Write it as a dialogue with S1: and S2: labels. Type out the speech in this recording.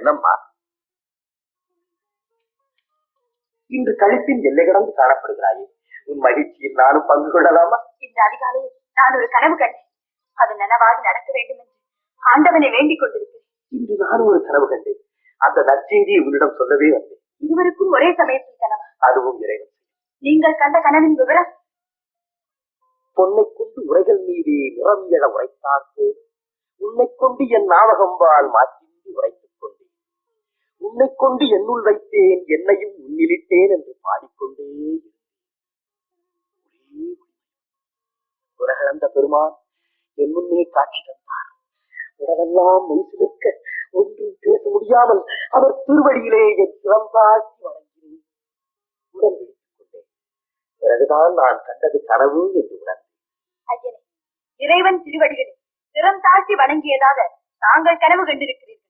S1: என்னம்மா? இன்று கழிப்பின் எல்லை கடந்து காணப்படுகிறாயே. உன் மகிழ்ச்சியில் நானும் பங்கு கொள்ளலாமா?
S2: இந்த அதிகாலையில் நான் ஒரு கனவு கண்டேன். அது நனவாகி நடக்க வேண்டும் என்று ஆண்டவனை வேண்டிக் கொண்டிருக்கிறேன்.
S1: இன்று நான் ஒரு கனவு கண்டேன். அந்த நற்செய்தியை உன்னிடம் சொல்லவே வந்தேன்.
S2: இருவருக்கும் ஒரே சமயத்தில் கனவு?
S1: அதுவும் இறைவன்
S2: நீங்கள் கண்ட கனவின் விவரம்?
S1: பொன்னை கொண்டு உரைகள் மீதே நிறம் எழ உரைத்தான் போல். உன்னை கொண்டு என் நாவகம்பால் மாற்றி உன்னை கொண்டு என்னுள் வைத்தேன் என்னையும் உன்னிலிட்டேன் என்று பாடிக்கொண்டே இருந்தேன். உலகளந்த பெருமான் என்னுன்னே காட்சி தந்தார். உலகெல்லாம் மெய்சிலிருக்க ஒன்றும் பேச முடியாமல் அவர் திருவடியிலே என் சிறந்தாக்கி வணங்கினேன். உடன் விழித்துக் கொண்டேன். பிறகுதான் நான் கண்டது கனவு என்று உணர்ந்தேன்.
S2: இறைவன் திருவடிகளில் சிரம் வணங்கியதாக தாங்கள் கனவு கண்டிருக்கிறேன்